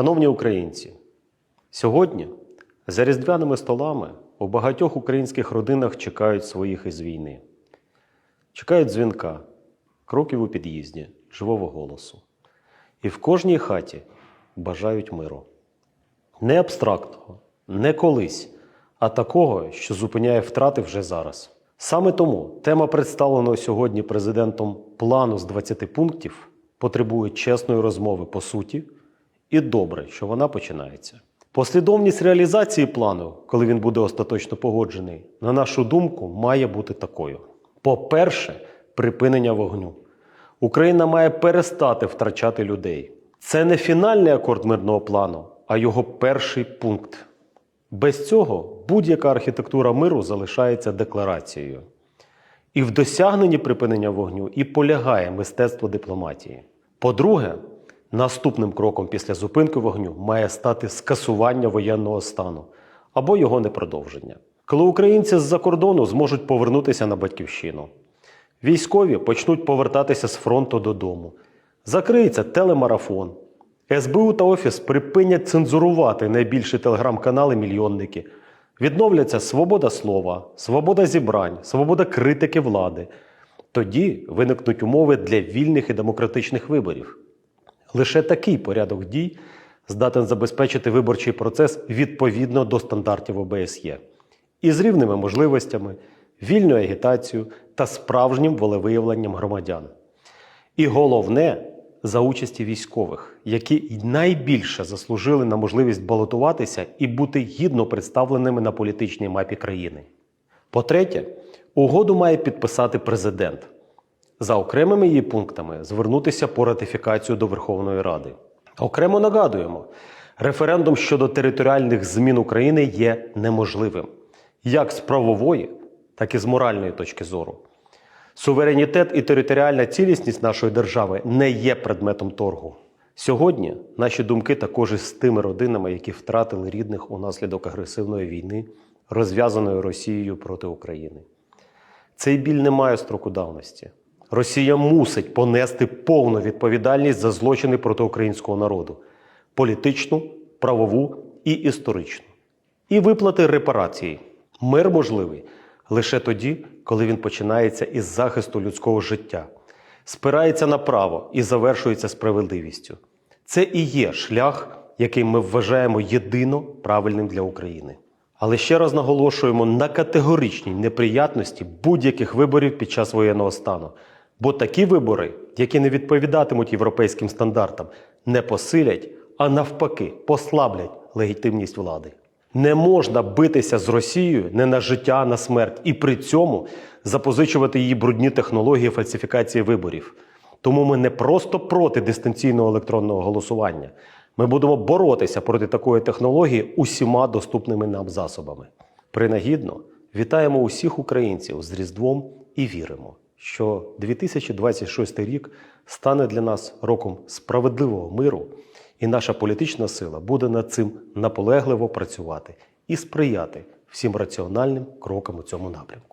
Шановні українці, сьогодні за різдвяними столами у багатьох українських родинах чекають своїх із війни. Чекають дзвінка, кроків у під'їзді, живого голосу. І в кожній хаті бажають миру. Не абстрактного, не колись, а такого, що зупиняє втрати вже зараз. Саме тому тема представленого сьогодні президентом плану з 20 пунктів потребує чесної розмови по суті, і добре, що вона починається. Послідовність реалізації плану, коли він буде остаточно погоджений, на нашу думку, має бути такою: по-перше, припинення вогню. Україна має перестати втрачати людей. Це не фінальний акорд мирного плану, а його перший пункт. Без цього будь-яка архітектура миру залишається декларацією. І в досягненні припинення вогню і полягає мистецтво дипломатії. По-друге, наступним кроком після зупинки вогню має стати скасування воєнного стану або його непродовження. Коли українці з-за кордону зможуть повернутися на батьківщину, військові почнуть повертатися з фронту додому, закриється телемарафон, СБУ та Офіс припинять цензурувати найбільші телеграм-канали-мільйонники. Відновляться свобода слова, свобода зібрань, свобода критики влади. Тоді виникнуть умови для вільних і демократичних виборів. Лише такий порядок дій здатен забезпечити виборчий процес відповідно до стандартів ОБСЄ із рівними можливостями, вільною агітацією та справжнім волевиявленням громадян. І головне за участі військових, які найбільше заслужили на можливість балотуватися і бути гідно представленими на політичній мапі країни. По-третє, угоду має підписати президент. За окремими її пунктами звернутися по ратифікацію до Верховної Ради. Окремо нагадуємо, референдум щодо територіальних змін України є неможливим як з правової, так і з моральної точки зору. Суверенітет і територіальна цілісність нашої держави не є предметом торгу. Сьогодні наші думки також із тими родинами, які втратили рідних унаслідок агресивної війни, розв'язаної Росією проти України. Цей біль не має строку давності. Росія мусить понести повну відповідальність за злочини проти українського народу політичну, правову і історичну. І виплати репарації. Мир можливий лише тоді, коли він починається із захисту людського життя, спирається на право і завершується справедливістю. Це і є шлях, який ми вважаємо єдино правильним для України. Але ще раз наголошуємо на категоричній неприятності будь-яких виборів під час воєнного стану. Бо такі вибори, які не відповідатимуть європейським стандартам, не посилять, а навпаки, послаблять легітимність влади. Не можна битися з Росією не на життя, а на смерть, і при цьому запозичувати її брудні технології фальсифікації виборів. Тому ми не просто проти дистанційного електронного голосування. Ми будемо боротися проти такої технології усіма доступними нам засобами. Принагідно вітаємо усіх українців з Різдвом і віримо, що 2026 рік стане для нас роком справедливого миру, і наша політична сила буде над цим наполегливо працювати і сприяти всім раціональним крокам у цьому напрямку.